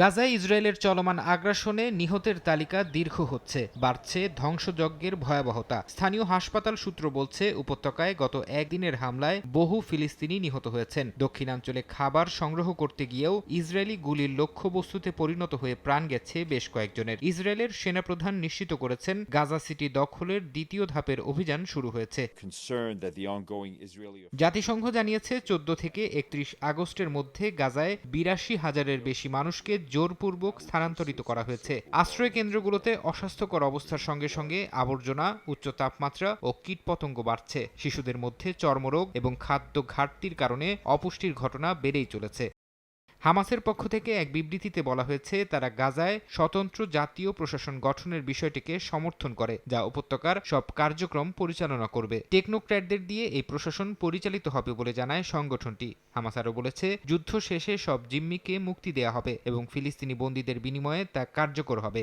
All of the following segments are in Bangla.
গাজায় ইসরায়েলের চলমান আগ্রাসনে নিহতের তালিকা দীর্ঘ হচ্ছে বাড়ছে ধ্বংসযজ্ঞের ভয়াবহতা। স্থানীয় হাসপাতাল সূত্র বলছে উপত্যকায় গত একদিনের হামলায় বহু ফিলিস্তিনি নিহত হয়েছেন। দক্ষিণাঞ্চলে খাবার সংগ্রহ করতে গিয়েও ইসরায়েলি গুলির লক্ষ্যবস্তুতে পরিণত হয়ে প্রাণ গেছে বেশ কয়েকজনের। ইসরায়েলের সেনাপ্রধান নিশ্চিত করেছেন গাজা সিটি দখলের দ্বিতীয় ধাপের অভিযান শুরু হয়েছে। জাতিসংঘ জানিয়েছে চোদ্দ থেকে একত্রিশ আগস্টের মধ্যে গাজায় বিরাশি হাজারের বেশি মানুষকে জোরপূর্বক স্থানান্তরিত করা হয়েছে। আশ্রয় কেন্দ্রগুলোতে অস্বাস্থ্যকর অবস্থার সঙ্গে সঙ্গে আবর্জনা, উচ্চ তাপমাত্রা ও কীটপতঙ্গ বাড়ছে। শিশুদের মধ্যে চর্মরোগ এবং খাদ্য ঘাটতির কারণে অপুষ্টির ঘটনা বেড়েই চলেছে। হামাসের পক্ষ থেকে এক বিবৃতিতে বলা হয়েছে, তারা গাজায় স্বতন্ত্র জাতীয় প্রশাসন গঠনের বিষয়টিকে সমর্থন করে, যা উপত্যকার সব কার্যক্রম পরিচালনা করবে। টেকনোক্র্যাটদের দিয়ে এই প্রশাসন পরিচালিত হবে বলে জানায় সংগঠনটি। হামাস আরও বলেছে, যুদ্ধ শেষে সব জিম্মিকে মুক্তি দেয়া হবে এবং ফিলিস্তিনি বন্দীদের বিনিময়ে তা কার্যকর হবে।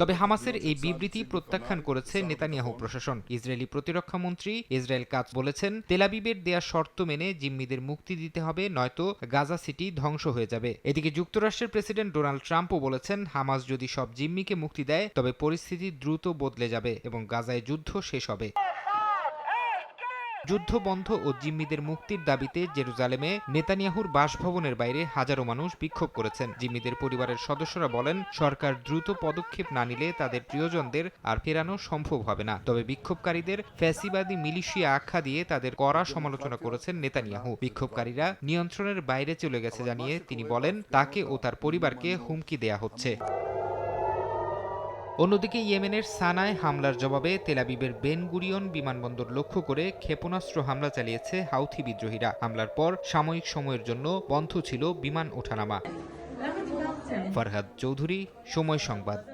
তবে হামাসের এই বিবৃতি প্রত্যাখ্যান করেছে নেতানিয়াহু প্রশাসন। ইসরায়েলি প্রতিরক্ষা মন্ত্রী ইসরায়েল কাজ বলেছেন তেলাবিবের দেয়া শর্ত মেনে জিম্মিদের মুক্তি দিতে হবে, নয়তো গাজা সিটি ধ্বংস হয়ে যাবে। এদিকে যুক্তরাষ্ট্রের প্রেসিডেন্ট ডোনাল্ড ট্রাম্পও বলেছেন, হামাস যদি সব জিম্মিকে মুক্তি দেয়, তবে পরিস্থিতি দ্রুত বদলে যাবে এবং গাজায় যুদ্ধ শেষ হবে। যুদ্ধ বন্ধ ও জিম্মিদের মুক্তির দাবিতে জেরুজালেমে নেতানিয়াহুর বাসভবনের বাইরে হাজারো মানুষ বিক্ষোভ করেছেন। জিম্মিদের পরিবারের সদস্যরা বলেন, সরকার দ্রুত পদক্ষেপ না নিলে তাদের প্রিয়জনদের আর ফেরানো সম্ভব হবে না। তবে বিক্ষোভকারীদের ফ্যাসিবাদী মিলিশিয়া আখ্যা দিয়ে তাদের কড়া সমালোচনা করেছেন নেতানিয়াহু। বিক্ষোভকারীরা নিয়ন্ত্রণের বাইরে চলে গেছে জানিয়ে তিনি বলেন, তাকে ও তার পরিবারকে হুমকি দেয়া হচ্ছে। অন্যদিকে ইয়েমেনের সানায় হামলার জবাবে তেলাবিবের বেনগুরিয়ন বিমানবন্দর লক্ষ্য করে ক্ষেপণাস্ত্র হামলা চালিয়েছে হাউথি বিদ্রোহীরা। হামলার পর সাময়িক সময়ের জন্য বন্ধ ছিল বিমান ওঠানামা। ফরহাদ চৌধুরী সময় সংবাদ।